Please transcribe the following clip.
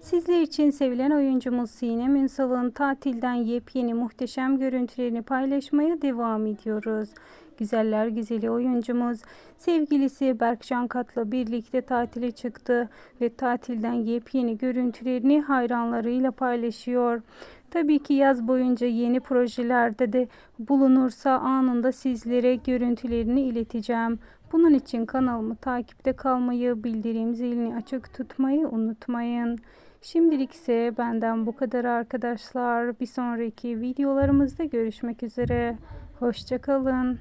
Sizler için sevilen oyuncumuz Sinem Ünsal'ın tatilden yepyeni muhteşem görüntülerini paylaşmaya devam ediyoruz. Güzeller güzeli oyuncumuz sevgilisi Berkcan Kat'la birlikte tatile çıktı ve tatilden yepyeni görüntülerini hayranlarıyla paylaşıyor. Tabii ki yaz boyunca yeni projelerde de bulunursa anında sizlere görüntülerini ileteceğim. Bunun için kanalımı takipte kalmayı, bildirim zilini açık tutmayı unutmayın. Şimdilik ise benden bu kadar arkadaşlar. Bir sonraki videolarımızda görüşmek üzere. Hoşçakalın.